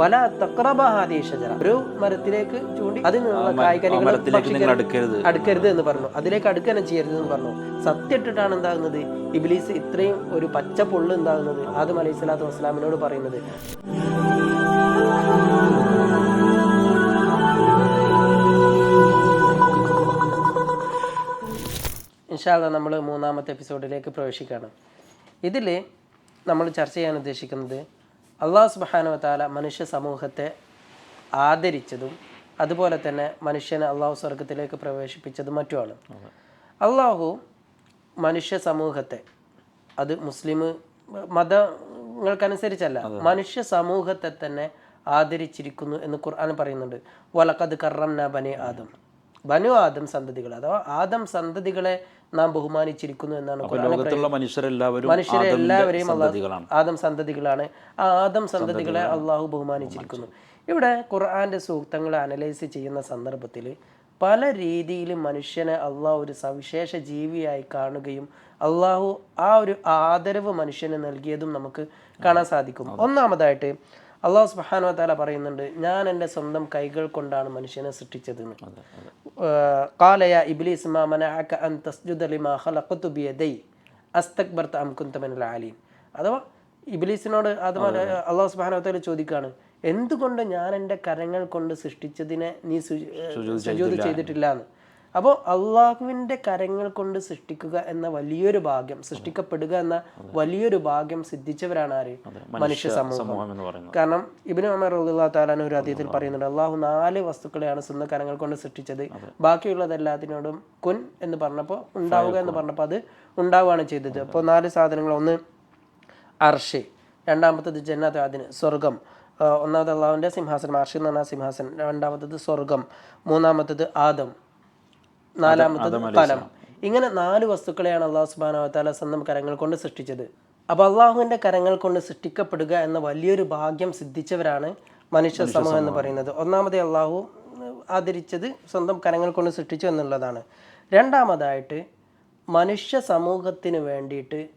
വല തക്രബാഹാദീഷജറ ഒരു മരത്തിലേക്ക് ചൂണ്ടി അതിൽ നിന്നുള്ള കായ്കനികൾ അടുക്കരുത് അടുക്കരുത് എന്ന് പറഞ്ഞു. അതിലേക്ക് അടുക്കണം ചെയ്യരുത് എന്ന് പറഞ്ഞു. സത്യട്ടിട്ടാണ് എന്താകുന്നത്? ഇബിലീസ് ഇത്രയും ഒരു പച്ച പൊള്ള് എന്താകുന്നത്? ആദം അലൈഹി സ്വലാത്തു വസ്സലാമിനോട് പറയുന്നത്. ഇൻഷാല്ല നമ്മൾ മൂന്നാമത്തെ എപ്പിസോഡിലേക്ക് പ്രവേശിക്കുകയാണ്. ഇതിൽ നമ്മൾ ചർച്ച ചെയ്യാൻ ഉദ്ദേശിക്കുന്നത് അള്ളാഹു സുബാനുവത്താല താല മനുഷ്യ സമൂഹത്തെ ആദരിച്ചതും അതുപോലെ തന്നെ മനുഷ്യനെ അള്ളാഹു സ്വർഗത്തിലേക്ക് പ്രവേശിപ്പിച്ചതും മറ്റുമാണ്. അള്ളാഹു മനുഷ്യ സമൂഹത്തെ അത് മുസ്ലിം മതങ്ങൾക്കനുസരിച്ചല്ല മനുഷ്യ സമൂഹത്തെ തന്നെ ആദരിച്ചിരിക്കുന്നു എന്ന് ഖുർആൻ പറയുന്നുണ്ട്. വലക്കത് കറംന ബനി ആദം. ബനു ആദം സന്തതികൾ അഥവാ ആദം സന്തതികളെ നാം ബഹുമാനിച്ചിരിക്കുന്നു എന്നാണ് ലോകത്തുള്ള മനുഷ്യരെല്ലാവരും മനുഷ്യരെ എല്ലാവരെയും അള്ളാഹു ആദം സന്തതികളാണ്. ആ ആദം സന്തതികളെ അള്ളാഹു ബഹുമാനിച്ചിരിക്കുന്നു. ഇവിടെ ഖുർആന്റെ സൂക്തങ്ങളെ അനലൈസ് ചെയ്യുന്ന സന്ദർഭത്തിൽ പല രീതിയിലും മനുഷ്യനെ അള്ളാഹു ഒരു സവിശേഷ ജീവിയായി കാണുകയും അള്ളാഹു ആ ഒരു ആദരവ് മനുഷ്യന് നൽകിയതും നമുക്ക് കാണാൻ സാധിക്കും. ഒന്നാമതായിട്ട് അള്ളാഹു സുബ്ഹാനഹു വ തആല പറയുന്നുണ്ട് ഞാൻ എന്റെ സ്വന്തം കൈകൾ കൊണ്ടാണ് മനുഷ്യനെ സൃഷ്ടിച്ചതെന്ന് കാലയ ഇബ്ലീസ് ആലീൻ അഥവാ ഇബ്ലീസിനോട് അഥവാ അള്ളാഹു സുബ്ഹാനഹു വ തആല ചോദിക്കാണ് എന്തുകൊണ്ട് ഞാൻ എന്റെ കരങ്ങൾ കൊണ്ട് സൃഷ്ടിച്ചതിനെ നീ സുജൂദ് ചെയ്തിട്ടില്ല എന്ന്? അപ്പോൾ അള്ളാഹുവിന്റെ കരങ്ങൾ കൊണ്ട് സൃഷ്ടിക്കുക എന്ന വലിയൊരു ഭാഗ്യം സൃഷ്ടിക്കപ്പെടുക എന്ന വലിയൊരു ഭാഗ്യം സിദ്ധിച്ചവരാണ് ആര്? മനുഷ്യ സമൂഹം. കാരണം ഇബിന് അമർ അള്ളാഹു താലാൻ ഒരു അദ്ദേഹത്തിൽ പറയുന്നുണ്ട് അള്ളാഹു നാല് വസ്തുക്കളെയാണ് സ്വന്തം കരങ്ങൾ കൊണ്ട് സൃഷ്ടിച്ചത്. ബാക്കിയുള്ളതെല്ലാത്തിനോടും കുൻ എന്ന് പറഞ്ഞപ്പോൾ ഉണ്ടാവുക എന്ന് പറഞ്ഞപ്പോൾ അത് ഉണ്ടാവുകയാണ് ചെയ്തത്. അപ്പോൾ നാല് സാധനങ്ങൾ ഒന്ന് അർഷ് രണ്ടാമത്തത് ജന്നാത്ത് അതിന് സ്വർഗം ഒന്നാമത് അള്ളാഹുവിന്റെ സിംഹാസനം അർഷ് എന്ന് പറഞ്ഞാൽ സിംഹാസനം രണ്ടാമത്തത് സ്വർഗം മൂന്നാമത്തത് ആദം നാലാമത്തത് ഫലം. ഇങ്ങനെ നാല് വസ്തുക്കളെയാണ് അള്ളാഹു സുബാന താല സ്വന്തം കരങ്ങൾ കൊണ്ട് സൃഷ്ടിച്ചത്. അപ്പോൾ അള്ളാഹുവിന്റെ കരങ്ങൾ കൊണ്ട് സൃഷ്ടിക്കപ്പെടുക എന്ന വലിയൊരു ഭാഗ്യം സിദ്ധിച്ചവരാണ് മനുഷ്യ സമൂഹം എന്ന് പറയുന്നത്. ഒന്നാമത് അള്ളാഹു ആദരിച്ചത് സ്വന്തം കരങ്ങൾ കൊണ്ട് സൃഷ്ടിച്ചു എന്നുള്ളതാണ്. രണ്ടാമതായിട്ട് മനുഷ്യ സമൂഹത്തിന് വേണ്ടിയിട്ട്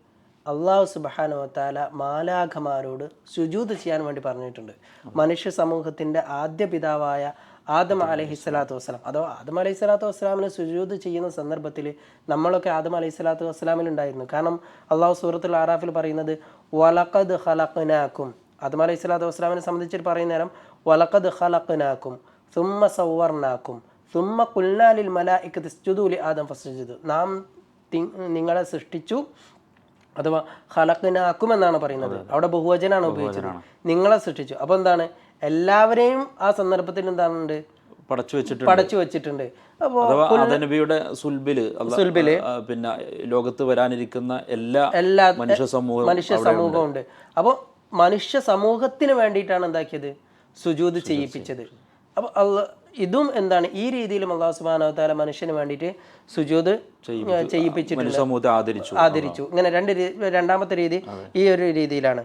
അള്ളാഹു സുബാനു വത്താല മാലാഖമാരോട് സുജൂത് ചെയ്യാൻ വേണ്ടി പറഞ്ഞിട്ടുണ്ട്. മനുഷ്യ സമൂഹത്തിന്റെ ആദ്യ പിതാവായ ആദം അലഹി സ്വലാത്തു വസ്സലാം. അഥവാ ആദം അലൈഹി സ്വലാത്തു വസ്സലാമിന് സുജൂത് ചെയ്യുന്ന സന്ദർഭത്തിൽ നമ്മളൊക്കെ ആദം അലൈഹി സ്വലാത്തു വസ്സലാമിൽ ഉണ്ടായിരുന്നു. കാരണം അള്ളാഹു സൂറത്തുൽ ആറാഫിൽ പറയുന്നത് വലക്കത് ഹലഖനാക്കും ആദം അലൈഹി സ്വലാത്തു വസ്സലാമിനെ സംബന്ധിച്ചിട്ട് പറയുന്ന നേരം വലക്കത് ഹലഖനാക്കും സുമ്മ സൗവർണാക്കും സുമ്മ കുൽനാലിൽ മലായിക്കത്ത് സ്തുദൂലി ആദം ഫസ്ജുദ്. നാം നിങ്ങളെ സൃഷ്ടിച്ചു അഥവാ ഹലക്കിനാക്കും എന്നാണ് പറയുന്നത് അവിടെ ബഹുവചനാണ് ഉപയോഗിച്ചത്. നിങ്ങളെ സൃഷ്ടിച്ചു. അപ്പോൾ എന്താണ്? എല്ലാവരെയും ആ സന്ദർഭത്തിൽ എന്താണുണ്ട് പടച്ചു വെച്ചിട്ടുണ്ട്. പടച്ചു വെച്ചിട്ടുണ്ട്. അപ്പോൾ സുൽബിൽ പിന്നെ ലോകത്ത് വരാനിരിക്കുന്ന എല്ലാ എല്ലാ മനുഷ്യ സമൂഹം മനുഷ്യ സമൂഹമുണ്ട്. അപ്പോൾ മനുഷ്യ സമൂഹത്തിന് വേണ്ടിയിട്ടാണ് എന്താക്കിയത്? സുജൂത് ചെയ്യിപ്പിച്ചത്. അപ്പോൾ അള്ള ഇതും എന്താണ്? ഈ രീതിയിലും അള്ളാഹു സുബാന താല മനുഷ്യന് വേണ്ടിയിട്ട് സുജൂത് ചെയ്യിപ്പിച്ചിട്ടുണ്ട്. ആദരിച്ചു. ആദരിച്ചു. ഇങ്ങനെ രണ്ട് രണ്ടാമത്തെ രീതി ഈ ഒരു രീതിയിലാണ്.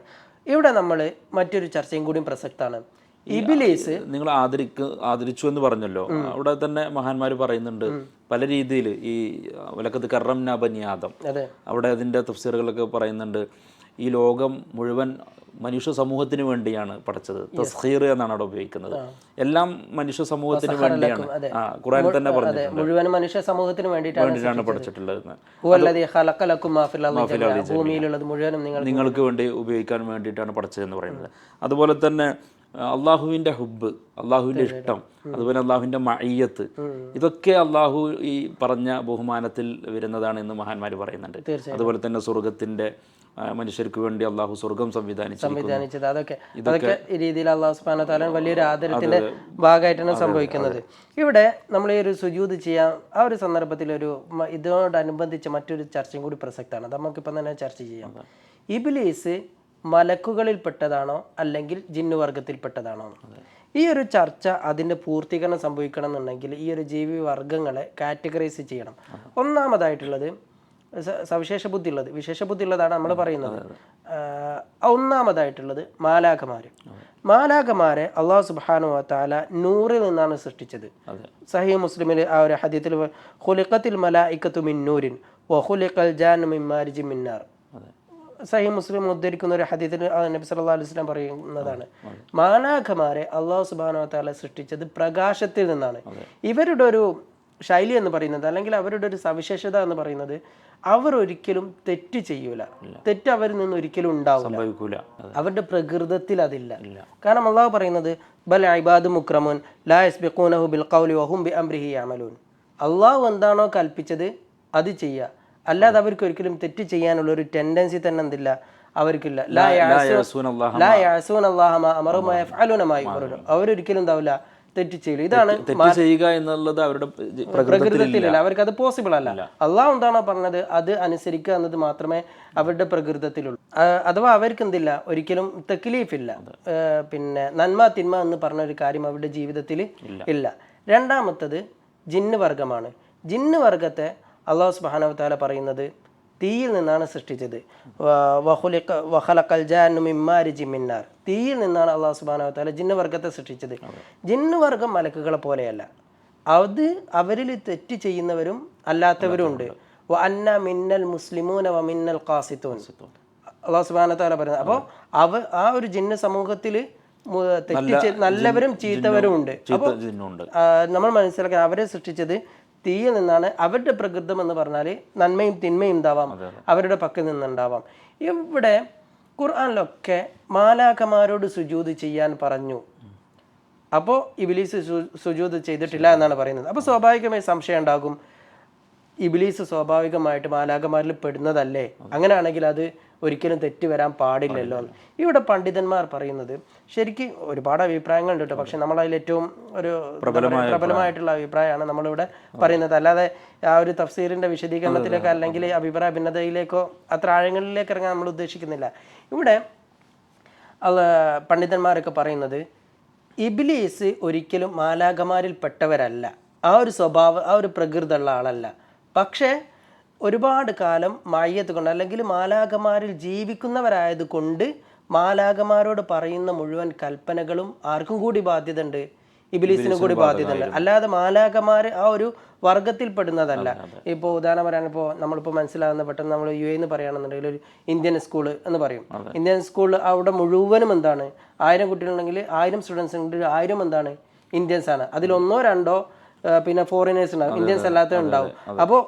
ഇവിടെ നമ്മൾ മറ്റൊരു ചർച്ചയും കൂടിയും പ്രസക്താണ്. ഇബിലീസ് നിങ്ങൾ ആദരിക്ക് ആദരിച്ചു എന്ന് പറഞ്ഞല്ലോ. അവിടെ തന്നെ മഹാന്മാർ പറയുന്നുണ്ട് പല രീതിയിൽ ഈ വലക്കത്ത് കറം ബനിയാദം അതെ. അവിടെ അതിന്റെ തഫ്സീറുകളൊക്കെ പറയുന്നുണ്ട്. ഈ ലോകം മുഴുവൻ മനുഷ്യ സമൂഹത്തിന് വേണ്ടിയാണ് പഠിച്ചത് തസ്ഹീർ എന്നാണ് അവിടെ ഉപയോഗിക്കുന്നത്. എല്ലാം മനുഷ്യ സമൂഹത്തിന് വേണ്ടിയാണ്. ഖുറാൻ തന്നെ പറഞ്ഞിട്ടുണ്ട്. മുഴുവൻ മനുഷ്യ സമൂഹത്തിന് വേണ്ടിയിട്ടാണ് പഠിച്ചിട്ടുള്ളത്. ഭൂമിയിലുള്ളത് മുഴുവനും നിങ്ങൾ നിങ്ങൾക്ക് വേണ്ടി ഉപയോഗിക്കാൻ വേണ്ടിയിട്ടാണ് പഠിച്ചതെന്ന് പറയുന്നത്. അതുപോലെ തന്നെ അള്ളാഹുവിന്റെ ഹുബ് അള്ളാഹുവിന്റെ ഇഷ്ടം അതുപോലെ അള്ളാഹുവിന്റെ മയ്യത്ത് ഇതൊക്കെ അള്ളാഹു ഈ പറഞ്ഞ ബഹുമാനത്തിൽ വരുന്നതാണ് എന്ന് മഹാന്മാർ പറയുന്നുണ്ട്. അതുപോലെ തന്നെ സ്വർഗത്തിന്റെ മനുഷ്യർക്ക് വേണ്ടി അള്ളാഹു സ്വർഗം സംവിധാനിച്ചിരിക്കുന്നു. സംവിധാനിച്ചത്. അതൊക്കെ ഇതൊക്കെ ഈ രീതിയിൽ അള്ളാഹു സുബ്ഹാനഹു വ തആല വലിയൊരു ആദരത്തിന്റെ ഭാഗമായിട്ടാണ് സംഭവിക്കുന്നത്. ഇവിടെ നമ്മൾ ഈ ഒരു സുജൂത് ചെയ്യാൻ ആ ഒരു സന്ദർഭത്തിൽ ഒരു ഇതോടനുബന്ധിച്ച് മറ്റൊരു ചർച്ചയും കൂടി പ്രസക്തമാണ്. നമുക്കിപ്പം തന്നെ ചർച്ച ചെയ്യാം. ഇബിലീസ് മലക്കുകളിൽപ്പെട്ടതാണോ അല്ലെങ്കിൽ ജിന്നുവർഗത്തിൽപ്പെട്ടതാണോ? ഈ ഒരു ചർച്ച അതിന്റെ പൂർത്തീകരണം സംഭവിക്കണം എന്നുണ്ടെങ്കിൽ ഈ ഒരു ജീവി വർഗങ്ങളെ കാറ്റഗറൈസ് ചെയ്യണം. ഒന്നാമതായിട്ടുള്ളത് സവിശേഷ ബുദ്ധി ഉള്ളത് വിശേഷ ബുദ്ധി ഉള്ളതാണ് നമ്മൾ പറയുന്നത്. ഒന്നാമതായിട്ടുള്ളത് മാലാഖമാര്. മാലാഖമാരെ അള്ളാഹു സുബാനു താല നൂറിൽ നിന്നാണ് സൃഷ്ടിച്ചത്. സഹി മുസ്ലിമിൽ ആ ഒരു ഹദീത്തിൽ ഹുലിഖത്തിൽ മലായിക്കത്തു മിൻ നൂരിൻ വഹുലിഖൽ ജാൻ മിൻ മാരിജി മിന്നാർ. സഹി മുസ്ലിം ഉദ്ധരിക്കുന്ന ഒരു ഹദീത്തിൽ നബി സല്ലാ അലൈഹി വസല്ലം പറയുന്നതാണ്. മാനാഖമാരെ അള്ളാഹു വതആല സൃഷ്ടിച്ചത് പ്രകാശത്തിൽ നിന്നാണ്. ഇവരുടെ ഒരു ശൈലി എന്ന് പറയുന്നത് അല്ലെങ്കിൽ അവരുടെ ഒരു സവിശേഷത എന്ന് പറയുന്നത് അവർ ഒരിക്കലും തെറ്റ് ചെയ്യൂല. തെറ്റ് അവരിൽ നിന്ന് ഒരിക്കലും ഉണ്ടാവില്ല അവരുടെ പ്രകൃതത്തിൽ അതില്ല. കാരണം അള്ളാഹു പറയുന്നത് ബൽ മുക്രമുൻ ലാ ബിൽ ഖൗലി വഹും ബി അംരിഹി അള്ളാഹു എന്താണോ കൽപ്പിച്ചത് അത് ചെയ്യുക അല്ലാതെ അവർക്ക് ഒരിക്കലും തെറ്റ് ചെയ്യാനുള്ള ഒരു ടെൻഡൻസി തന്നെ എന്തില്ല? അവർക്കില്ല. അവരൊരിക്കലും എന്താവില്ല തെറ്റ് ചെയ്യില്ല. ഇതാണ് തെറ്റ് ചെയ്യുക എന്നുള്ളത് അവരുടെ പ്രകൃതത്തിലല്ല. അവർക്ക് അത് പോസിബിൾ അല്ല. അള്ളാഹ് എന്താണോ പറഞ്ഞത് അത് അനുസരിക്കുക എന്നത് മാത്രമേ അവരുടെ പ്രകൃതത്തിലുള്ളൂ. അഥവാ അവർക്ക് എന്തില്ല ഒരിക്കലും തെക്കിലീഫ് ഇല്ല പിന്നെ നന്മ തിന്മ എന്ന് പറഞ്ഞ ഒരു കാര്യം അവരുടെ ജീവിതത്തിൽ ഇല്ല. രണ്ടാമത്തത് ജിന്ന് വർഗമാണ് ജിന്ന് വർഗത്തെ അള്ളാഹു സുബ്ഹാനഹു താല പറയുന്നത് തീയിൽ നിന്നാണ് സൃഷ്ടിച്ചത്. വ- വഖുലിഖ- വഖലഖൽ ജാന്നു മിൻ മാരിജിൻ മിൻ തീയിൽ നിന്നാണ് അള്ളാഹു സുബ്ഹാനഹു താല ജിന്ന് വർഗത്തെ സൃഷ്ടിച്ചത്. ജിന്നുവർഗം മലക്കുകളെ പോലെയല്ല. അത് അവരിൽ തെറ്റ് ചെയ്യുന്നവരും അല്ലാത്തവരും ഉണ്ട് അന്ന മിന്നൽ മുസ്ലിമൂന വ മിന്നൽ കാസിത്തൂൻ അള്ളാഹു സുബ്ഹാനഹു താല പറയുന്നത്. അപ്പോൾ അവ ആ ഒരു ജിന്ന സമൂഹത്തിൽ തെറ്റിച്ച് നല്ലവരും ചീത്തവരും ഉണ്ട് അപ്പോൾ നമ്മൾ മനസ്സിലാക്കാൻ അവരെ സൃഷ്ടിച്ചത് തീയിൽ നിന്നാണ് അവരുടെ പ്രകൃതം എന്ന് പറഞ്ഞാൽ നന്മയും തിന്മയും ഉണ്ടാവാം അവരുടെ പക്കൽ നിന്നുണ്ടാവാം. ഇവിടെ ഖുർആാനിലൊക്കെ മാലാഖമാരോട് സുജൂത് ചെയ്യാൻ പറഞ്ഞു. അപ്പോൾ ഇബിലീസ് സുജൂത് ചെയ്തിട്ടില്ല എന്നാണ് പറയുന്നത്. അപ്പോൾ സ്വാഭാവികമായി സംശയം ഉണ്ടാകും. ഇബിലീസ് സ്വാഭാവികമായിട്ട് മാലാഖമാരിൽ പെടുന്നതല്ലേ? അങ്ങനെയാണെങ്കിൽ അത് ഒരിക്കലും തെറ്റ് വരാൻ പാടില്ലല്ലോ. ഇവിടെ പണ്ഡിതന്മാർ പറയുന്നത് ശരിക്കും ഒരുപാട് അഭിപ്രായങ്ങളുണ്ട് കേട്ടോ. പക്ഷെ നമ്മൾ അതിൽ ഏറ്റവും ഒരു പ്രബലമായിട്ടുള്ള അഭിപ്രായമാണ് നമ്മളിവിടെ പറയുന്നത്. അല്ലാതെ ആ ഒരു തഫ്സീറിന്റെ വിശദീകരണത്തിലേക്കോ അല്ലെങ്കിൽ അഭിപ്രായ ഭിന്നതയിലേക്കോ അത്ര ആഴങ്ങളിലേക്ക് ഇറങ്ങാൻ നമ്മൾ ഉദ്ദേശിക്കുന്നില്ല. ഇവിടെ പണ്ഡിതന്മാരൊക്കെ പറയുന്നത് ഇബിലീസ് ഒരിക്കലും മാലാഖമാരിൽ പെട്ടവരല്ല ആ ഒരു സ്വഭാവം ആ ഒരു പ്രകൃതമുള്ള ആളല്ല. പക്ഷേ ഒരുപാട് കാലം മയ്യത്ത് കൊണ്ട് അല്ലെങ്കിൽ മാലാഖമാരിൽ ജീവിക്കുന്നവരായത് കൊണ്ട് മാലാഖമാരോട് പറയുന്ന മുഴുവൻ കൽപ്പനകളും ആർക്കും കൂടി ബാധ്യത ഉണ്ട് ഇബിലീസിനും കൂടി ബാധ്യത ഉണ്ട് അല്ലാതെ മാലാഖമാർ ആ ഒരു വർഗത്തിൽപ്പെടുന്നതല്ല. ഇപ്പോൾ ഉദാഹരണം പറയാനിപ്പോൾ നമ്മളിപ്പോൾ മനസ്സിലാകുന്ന പെട്ടെന്ന് നമ്മൾ യു എന്ന് പറയുകയാണെന്നുണ്ടെങ്കിൽ ഒരു ഇന്ത്യൻ സ്കൂൾ എന്ന് പറയും. ഇന്ത്യൻ സ്കൂളിൽ അവിടെ മുഴുവനും എന്താണ്? ആയിരം കുട്ടികളുണ്ടെങ്കിൽ ആയിരം സ്റ്റുഡൻസ് ഉണ്ടെങ്കിൽ ആയിരം എന്താണ്? ഇന്ത്യൻസ് ആണ് അതിലൊന്നോ രണ്ടോ പിന്നെ ഫോറിനേഴ്സ് ഉണ്ടാവും. ഇന്ത്യൻസ് അല്ലാത്ത ഉണ്ടാവും അപ്പോൾ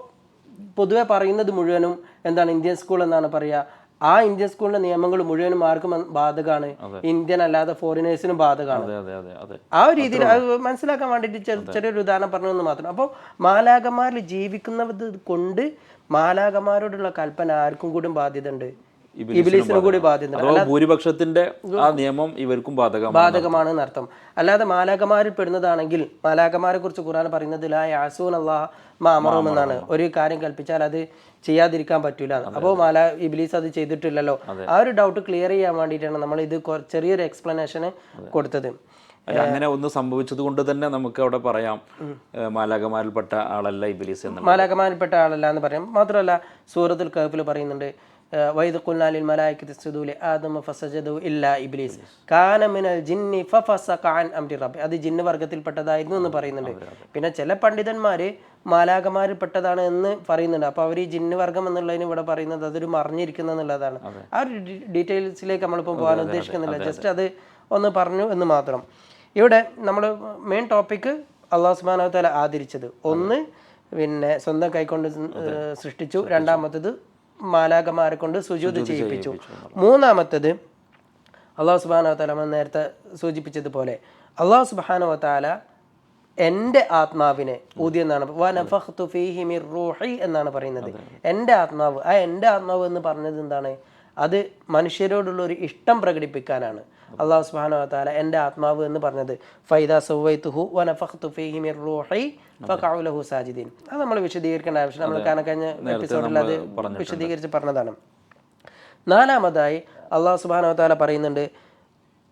പൊതുവെ പറയുന്നത് മുഴുവനും എന്താണ് ഇന്ത്യൻ സ്കൂൾ എന്നാണ് പറയുക. ആ ഇന്ത്യൻ സ്കൂളിന്റെ നിയമങ്ങൾ മുഴുവനും ആർക്കും ബാധകമാണ്. ഇന്ത്യൻ അല്ലാതെ ഫോറിനേഴ്സിനും ബാധകമാണ്. ആ ഒരു രീതിയിൽ മനസ്സിലാക്കാൻ വേണ്ടിയിട്ട് ചെറിയൊരു ഉദാഹരണം പറഞ്ഞതെന്ന് മാത്രം. അപ്പോൾ മാലാകന്മാരിൽ ജീവിക്കുന്നത് കൊണ്ട് മാലാകന്മാരോടുള്ള കൽപ്പന ആർക്കും കൂടി ബാധ്യത ഉണ്ട് ഇബിലിസിനും കൂടി ബാധ്യത. ഉണ്ട് ഭൂരിപക്ഷത്തിന്റെ ആ നിയമം ഇവർക്കും ബാധകമാണ് ബാധകമാണ് എന്നർത്ഥം. അല്ലാതെ മാലാകമാരിൽ പെടുന്നതാണെങ്കിൽ മാലാകമാരെ കുറിച്ച് ഖുർആൻ പറയുന്നത് ലാ യാസൂൻ അള്ളാഹ് മാമറും എന്നാണ്. ഒരു കാര്യം കൽപ്പിച്ചാൽ അത് ചെയ്യാതിരിക്കാൻ പറ്റൂല അപ്പോൾ മാല ഇബിലീസ് അത് ചെയ്തിട്ടില്ലല്ലോ. ആ ഒരു ഡൗട്ട് ക്ലിയർ ചെയ്യാൻ വേണ്ടിയിട്ടാണ് നമ്മൾ ഇത് ചെറിയൊരു എക്സ്പ്ലനേഷന് കൊടുത്തത്. അങ്ങനെ ഒന്ന് സംഭവിച്ചത് കൊണ്ട് തന്നെ നമുക്ക് അവിടെ പറയാം മാലാകമാരിൽപ്പെട്ട ആളല്ല ഇബിലീസ് എന്ന്. മാലാകമാരിൽപ്പെട്ട ആളല്ല എന്ന് പറയാം. മാത്രമല്ല സൂറത്തുൽ കഹഫിൽ പറയുന്നുണ്ട് വൈദ് കുൽനാലിൽ മലായിക്കത്തി സുദൂലി ആദമ ഫസജദു ഇല്ല ഇബ്ലീസ്. കാനമിനൽ ജിന്നി ഫഫസഖ അൻ അംരി റബ്ബി. അത് ജിന്ന് വർഗത്തിൽപ്പെട്ടതായിരുന്നു എന്ന് പറയുന്നുണ്ട്. പിന്നെ ചില പണ്ഡിതന്മാർ മാലാകമാരിൽ പെട്ടതാണ് എന്ന് പറയുന്നുണ്ട്. അപ്പോൾ അവർ ഈ ജിന്ന് വർഗം എന്നുള്ളതിന് ഇവിടെ പറയുന്നത് അതൊരു മറിഞ്ഞിരിക്കുന്ന എന്നുള്ളതാണ്. ആ ഒരു ഡീറ്റെയിൽസിലേക്ക് നമ്മളിപ്പോൾ പോകാൻ ഉദ്ദേശിക്കുന്നില്ല. ജസ്റ്റ് അത്. ഒന്ന് പറഞ്ഞു എന്ന് മാത്രം. ഇവിടെ നമ്മൾ മെയിൻ ടോപ്പിക്ക് അള്ളാഹു സുബ്ഹാനഹു തല ആദരിച്ചത്. ഒന്ന് പിന്നെ സ്വന്തം കൈകൊണ്ട് സൃഷ്ടിച്ചു. രണ്ടാമത്തത് മാലാകമാരെ കൊണ്ട് സുജൂത് ചെയ്യിപ്പിച്ചു. മൂന്നാമത്തത് അള്ളാഹു വതആല നമ്മൾ നേരത്തെ സൂചിപ്പിച്ചതുപോലെ അള്ളാഹു സുബ്ഹാനഹു വതആല എന്റെ ആത്മാവിനെ ഊതി എന്നാണ് എന്നാണ് പറയുന്നത്. എന്റെ ആത്മാവ് ആ എന്റെ ആത്മാവ് എന്ന് പറഞ്ഞത് എന്താണ്? അത് മനുഷ്യരോടുള്ള ഒരു ഇഷ്ടം പ്രകടിപ്പിക്കാനാണ്. അള്ളാഹു സുബ്ഹാനഹു താല എന്റെ ആത്മാവ് എന്ന് പറഞ്ഞത് ഫൈദ ലഹു സാജിദീൻ. അത് നമ്മൾ വിശദീകരിക്കേണ്ട ആവശ്യം നമ്മൾ കാനക്കഴിഞ്ഞ എപ്പിസോഡിൽ അത് വിശദീകരിച്ച് പറഞ്ഞതാണ്. നാലാമതായി അള്ളാഹു സുബ്ഹാനഹു താല പറയുന്നുണ്ട്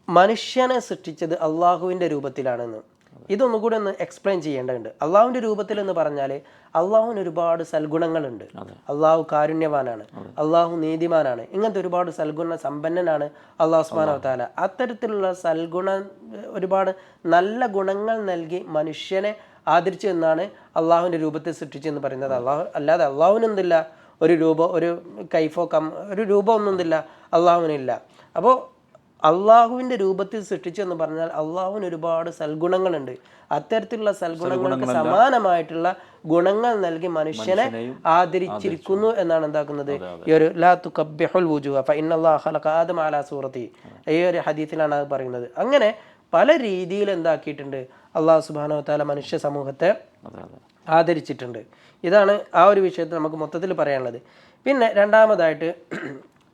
മനുഷ്യനെ സൃഷ്ടിച്ചത് അള്ളാഹുവിന്റെ രൂപത്തിലാണെന്ന്. ഇതൊന്നുകൂടി ഒന്ന് എക്സ്പ്ലെയിൻ ചെയ്യേണ്ടതുണ്ട്. അള്ളാഹുവിന്റെ രൂപത്തിൽ എന്ന് പറഞ്ഞാൽ അള്ളാഹുവിന് ഒരുപാട് സൽഗുണങ്ങളുണ്ട്. അള്ളാഹു കാരുണ്യവാനാണ്. അള്ളാഹു നീതിമാനാണ്. ഇങ്ങനത്തെ ഒരുപാട് സൽഗുണ സമ്പന്നനാണ് അള്ളാഹു ഉസ്മാൻ താല അത്തരത്തിലുള്ള സൽഗുണ ഒരുപാട് നല്ല ഗുണങ്ങൾ നൽകി മനുഷ്യനെ ആദരിച്ചു എന്നാണ് അള്ളാഹുവിന്റെ രൂപത്തെ സൃഷ്ടിച്ചെന്ന് പറയുന്നത്. അള്ളാഹു അല്ലാതെ അള്ളാഹുവിനെന്തില്ല ഒരു രൂപ ഒരു കൈഫോ കം ഒരു രൂപം ഒന്നുമില്ല അള്ളാഹുവിനില്ല. അപ്പോൾ അള്ളാഹുവിന്റെ രൂപത്തിൽ സൃഷ്ടിച്ചു എന്ന് പറഞ്ഞാൽ അള്ളാഹുവിന് ഒരുപാട് സൽഗുണങ്ങളുണ്ട്. അത്തരത്തിലുള്ള സൽഗുണങ്ങൾക്ക് സമാനമായിട്ടുള്ള ഗുണങ്ങൾ നൽകി മനുഷ്യനെ ആദരിച്ചിരിക്കുന്നു എന്നാണ് എന്താക്കുന്നത്? ഈ ഒരു വുജൂഹ സൂറത്തി. ഈ ഒരു ഹദീത്തിലാണ് അത് പറയുന്നത്. അങ്ങനെ പല രീതിയിൽ എന്താക്കിയിട്ടുണ്ട്? അള്ളാഹു സുബാന മനുഷ്യ സമൂഹത്തെ ആദരിച്ചിട്ടുണ്ട്. ഇതാണ് ആ ഒരു വിഷയത്തിൽ നമുക്ക് മൊത്തത്തിൽ പറയാനുള്ളത്. പിന്നെ രണ്ടാമതായിട്ട്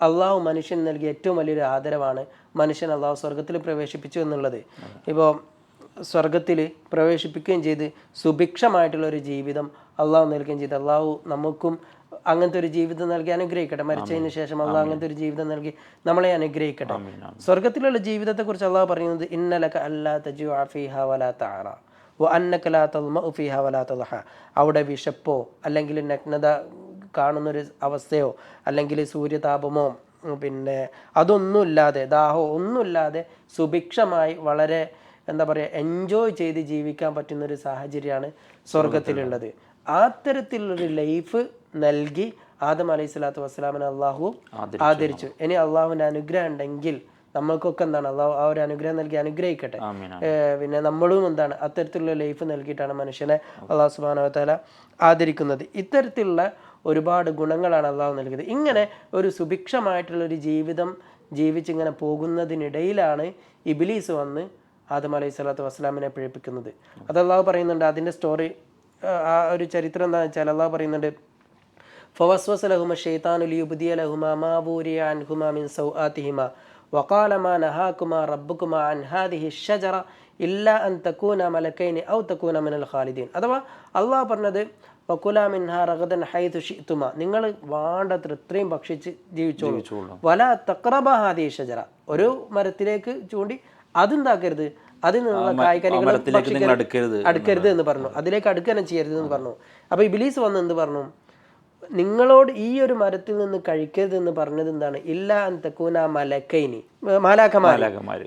അള്ളാഹു മനുഷ്യൻ നൽകിയ ഏറ്റവും വലിയൊരു ആദരവാണ് മനുഷ്യൻ അള്ളാഹു സ്വർഗത്തിൽ പ്രവേശിപ്പിച്ചു എന്നുള്ളത്. ഇപ്പോൾ സ്വർഗത്തിൽ പ്രവേശിപ്പിക്കുകയും ചെയ്ത് സുഭിക്ഷമായിട്ടുള്ള ഒരു ജീവിതം അള്ളാഹു നൽകുകയും ചെയ്ത് അള്ളാഹു നമുക്കും അങ്ങനത്തെ ഒരു ജീവിതം നൽകി അനുഗ്രഹിക്കട്ടെ. മരിച്ചതിന് ശേഷം അള്ളാഹ് അങ്ങനത്തെ ഒരു ജീവിതം നൽകി നമ്മളെ അനുഗ്രഹിക്കട്ടെ. സ്വർഗത്തിലുള്ള ജീവിതത്തെ കുറിച്ച് അള്ളാഹ് പറയുന്നത് ഇന്നലക അല്ലാ തജു ഫീഹ വലാ തഅറ. വ ഫീഹ വലാ അവിടെ വിശപ്പോ അല്ലെങ്കിൽ നഗ്നത കാണുന്നൊരു അവസ്ഥയോ അല്ലെങ്കിൽ സൂര്യതാപമോ പിന്നെ അതൊന്നുമില്ലാതെ ദാഹോ ഒന്നുമില്ലാതെ സുഭിക്ഷമായി വളരെ എന്താ പറയുക എൻജോയ് ചെയ്ത് ജീവിക്കാൻ പറ്റുന്നൊരു സാഹചര്യമാണ് സ്വർഗത്തിലുള്ളത് അത്തരത്തിലുള്ളൊരു ലൈഫ് നൽകി ആദം അലൈഹി സ്വലാത്തു വസ്സലാമിനെ അള്ളാഹു ആദരിച്ചു. ഇനി അള്ളാഹുവിന്റെ അനുഗ്രഹം ഉണ്ടെങ്കിൽ നമ്മൾക്കൊക്കെ എന്താണ് അള്ളാഹു ആ ഒരു അനുഗ്രഹം നൽകി അനുഗ്രഹിക്കട്ടെ? പിന്നെ നമ്മളും എന്താണ് അത്തരത്തിലുള്ള ലൈഫ് നൽകിയിട്ടാണ് മനുഷ്യനെ അള്ളാഹു സുബാനവത്താല ആദരിക്കുന്നത്. ഇത്തരത്തിലുള്ള ഒരുപാട് ഗുണങ്ങളാണ് അള്ളാഹു നൽകിയത് ഇങ്ങനെ ഒരു സുഭിക്ഷമായിട്ടുള്ള ഒരു ജീവിതം ജീവിച്ചിങ്ങനെ പോകുന്നതിനിടയിലാണ് ഇബിലീസ് വന്ന് ആദം അലൈഹി സ്വലാത്തു വസ്സലാമിനെ പിഴപ്പിക്കുന്നത് അത് അള്ളാഹു പറയുന്നുണ്ട് അതിൻ്റെ സ്റ്റോറി ആ ഒരു ചരിത്രം എന്താണെന്ന് വെച്ചാൽ അള്ളാഹു പറയുന്നുണ്ട് فوسوس لهما الشيطان ليبدي لهما ما بوري عنهما من سوآتهما وقال ما نهاكما ربكما عن هذه الشجرة إلا أن تكونا ملكين أو تكونا من الخالدين അഥവാ അള്ളാഹ് പറഞ്ഞത് വക്കുല മിൻഹ റഗദൻ ഷിത്തുമ നിങ്ങൾ വേണ്ടത്ര ഇത്രയും ഭക്ഷിച്ച് ജീവിച്ചോളൂ. വല തക്രബ ഹാദി ഷജറ. ഒരു മരത്തിലേക്ക് ചൂണ്ടി അതെന്താക്കരുത് കായ്കനികൾ നിങ്ങൾ അടുക്കരുത് അടുക്കരുത് എന്ന് പറഞ്ഞു. അതിലേക്ക് അടുക്കാനും ചെയ്യരുത് എന്ന് പറഞ്ഞു. അപ്പൊ ഇബിലീസ് വന്ന് എന്ത് പറഞ്ഞു? നിങ്ങളോട് ഈ ഒരു മരത്തിൽ നിന്ന് കഴിക്കരുത് എന്ന് പറഞ്ഞത് എന്താണ്? ഇല്ല അന്തക്കൂന മലക്കൈനി. മാലാഖമാര്.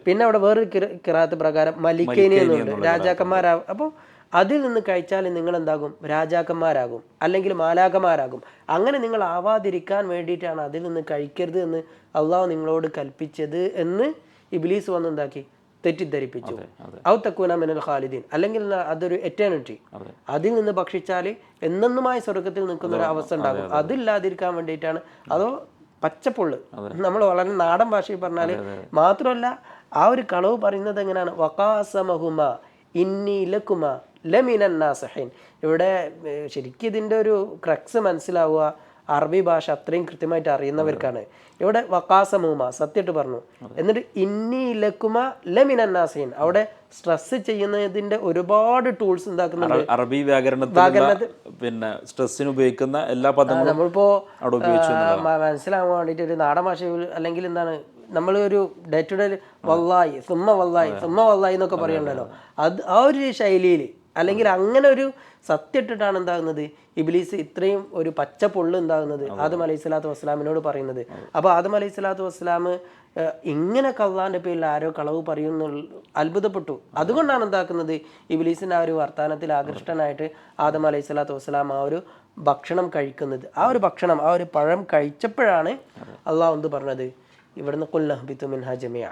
പിന്നെ അവിടെ വേറൊരു കിറ- കിറാത്ത് പ്രകാരം മലിക്കൈനി എന്നുണ്ട്. രാജാക്കന്മാരാ അപ്പോൾ അതിൽ നിന്ന് കഴിച്ചാൽ നിങ്ങൾ എന്താകും രാജാക്കന്മാരാകും അല്ലെങ്കിൽ മാലാകമാരാകും അങ്ങനെ നിങ്ങൾ ആവാതിരിക്കാൻ വേണ്ടിയിട്ടാണ് അതിൽ നിന്ന് കഴിക്കരുത് എന്ന് അള്ളാഹു നിങ്ങളോട് കൽപ്പിച്ചത് എന്ന് ഇബിലീസ് വന്ന് എന്താക്കി തെറ്റിദ്ധരിപ്പിച്ചു ഔ തക്കൂന മിനൽ ഖാലിദീൻ. അല്ലെങ്കിൽ അതൊരു എറ്റേണിറ്റി. അതിൽ നിന്ന് ഭക്ഷിച്ചാൽ എന്നെന്നുമായി സ്വർഗത്തിൽ നിൽക്കുന്ന ഒരു അവസ്ഥ ഉണ്ടാകും. അതില്ലാതിരിക്കാൻ വേണ്ടിയിട്ടാണ്. അതോ പച്ചപ്പുള്ള്. നമ്മൾ വളരെ നാടൻ ഭാഷയിൽ പറഞ്ഞാൽ മാത്രമല്ല ആ ഒരു കളവ് പറയുന്നത് എങ്ങനെയാണ്? വക്കാസമഹുമ ഇന്നി ഇലക്കുമ ലമിനൻ നാസഹീൻ ഇവിടെ ശരിക്കും ഇതിന്റെ ഒരു ക്രക്സ് മനസ്സിലാവുക അറബി ഭാഷ അത്രയും കൃത്യമായിട്ട് അറിയുന്നവർക്കാണ്. ഇവിടെ വക്കാസമൂമ സത്യമായിട്ട് പറഞ്ഞു. എന്നിട്ട് ഇന്നി ഇലക്കുമ ലമിനൻ നാസഹീൻ അവിടെ സ്ട്രെസ് ചെയ്യുന്നതിന്റെ ഒരുപാട് ടൂൾസ് ഉണ്ടാക്കുന്നുണ്ട്. അറബി വ്യാകരണത്തിൽ പിന്നെ സ്ട്രെസ്സിന് ഉപയോഗിക്കുന്ന എല്ലാ പദങ്ങളും നമ്മളിപ്പോ മനസ്സിലാവാൻ വേണ്ടിയിട്ട് ഒരു നാടൻ ഭാഷ അല്ലെങ്കിൽ എന്താണ് നമ്മൾ ഒരു ഡേ ടു ഡേ വല്ലായി സുമ്മ വല്ലായി സുമ്മ വല്ലായി എന്നൊക്കെ പറയണ്ടല്ലോ. അത്. ആ ഒരു ശൈലിയിൽ അല്ലെങ്കിൽ അങ്ങനെ ഒരു സത്യട്ടിട്ടാണ് എന്താകുന്നത്? ഇബിലീസ് ഇത്രയും ഒരു പച്ച പൊള്ള് എന്താകുന്നത്? ആദം അലൈഹി സ്വലാത്തു വസ്സലാമിനോട് പറയുന്നത്. അപ്പോൾ ആദം അലൈഹി സ്വലാത്തു വസ്സലാം ഇങ്ങനെ കള്ളാന്റെ പേരിൽ ആരോ കളവ് പറയുന്ന അത്ഭുതപ്പെട്ടു. അതുകൊണ്ടാണ് എന്താക്കുന്നത്? ഇബിലീസിന്റെ ആ ഒരു വർത്താനത്തിൽ ആകൃഷ്ടനായിട്ട് ആദം അലൈഹി സ്വലാത്തു വസ്സലാം ആ ഒരു ഭക്ഷണം കഴിക്കുന്നത്. ആ ഒരു ഭക്ഷണം ആ ഒരു പഴം കഴിച്ചപ്പോഴാണ് അള്ളാഹ് എന്ത് പറഞ്ഞത്? ഇവിടുന്ന് കൊല്ലഹബിത്തു മിൻഹ ജമിയ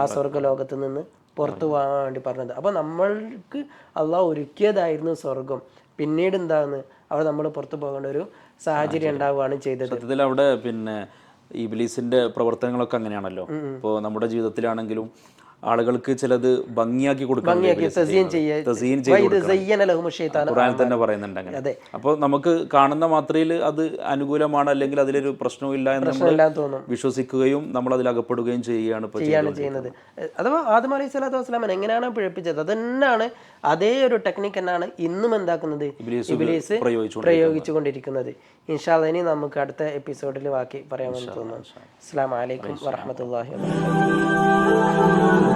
ആ സ്വർഗ ലോകത്ത് നിന്ന് പുറത്തു പോകാൻ വേണ്ടി പറഞ്ഞത്. അപ്പോൾ നമ്മൾക്ക് അള്ളാഹ് ഒരുക്കിയതായിരുന്നു സ്വർഗം പിന്നീട് എന്താകുന്നു അവിടെ നമ്മൾ പുറത്തു പോകേണ്ട ഒരു സാഹചര്യം ഉണ്ടാവുകയാണ് ചെയ്തത്. സത്യത്തിൽ അവിടെ പിന്നെ ഇബിലീസിന്റെ പ്രവർത്തനങ്ങളൊക്കെ അങ്ങനെയാണല്ലോ. ഇപ്പോൾ നമ്മുടെ ജീവിതത്തിലാണെങ്കിലും ആളുകൾക്ക് ചിലത് ഭംഗിയാക്കി കൊടുക്കാൻ അപ്പൊ ഖുറാനിൽ തന്നെ പറയുന്നുണ്ട് അങ്ങനെ. അതെ. അപ്പോൾ നമുക്ക് കാണുന്ന മാത്രയിൽ അത് അനുകൂലമാണ് അല്ലെങ്കിൽ അതിലൊരു പ്രശ്നവും ഇല്ല എന്ന് നമ്മൾ വിശ്വസിക്കുകയും നമ്മൾ അതിൽ അകപ്പെടുകയും ചെയ്യുകയാണ് ചെയ്യുന്നത്. അഥവാ ആദം അലൈഹി സ്വലാത്തു വസ്സലാമൻ എങ്ങനെയാണ് പിഴപ്പിച്ചത്? അത് തന്നെയാണ് അതേ ഒരു ടെക്നിക്ക് തന്നെയാണ് ഇന്നും എന്താക്കുന്നത്? ഇബ്ലീസ് പ്രയോഗിച്ചുകൊണ്ടിരിക്കുന്നത്. ഇൻഷാല്ല ഇനി നമുക്ക് അടുത്ത എപ്പിസോഡിൽ ബാക്കി പറയാമെന്ന് തോന്നുന്നു. അസ്സാം വലൈക്കും വറഹമത്തല്ലാഹി വാബർക്കാത്തു